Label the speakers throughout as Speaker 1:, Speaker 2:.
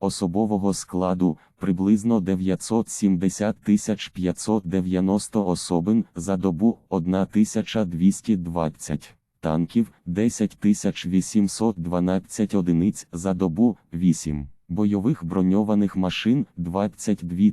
Speaker 1: особового складу приблизно 970 590 особин за добу 1220 танків 10 812 одиниць за добу 8. Бойових броньованих машин 22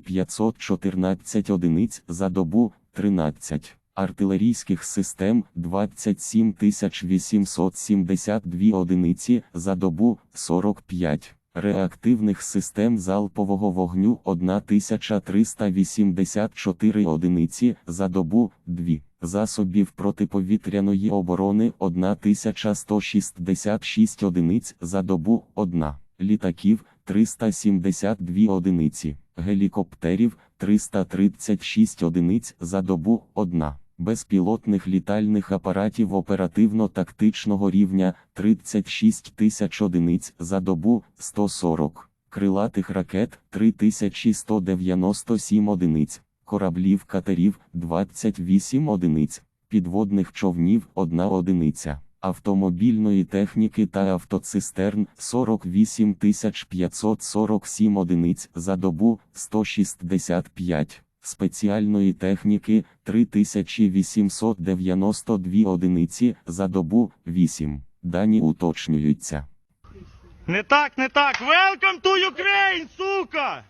Speaker 1: 514 одиниць за добу 13. Артилерійських систем 27 872 одиниці за добу 45. Реактивних систем залпового вогню 1384 одиниці за добу 2. Засобів протиповітряної оборони 1166 одиниць за добу 1. Літаків 372 одиниці, гелікоптерів 336 одиниць за добу 1. Безпілотних літальних апаратів оперативно-тактичного рівня 36 тисяч одиниць за добу 140, крилатих ракет 3197 одиниць, кораблів катерів 28 одиниць, підводних човнів 1 одиниця, автомобільної техніки та автоцистерн 48 547 одиниць за добу 165 спеціальної техніки 3892 одиниці за добу 8. Дані уточнюються.
Speaker 2: Не так, не так. Welcome to Ukraine, сука!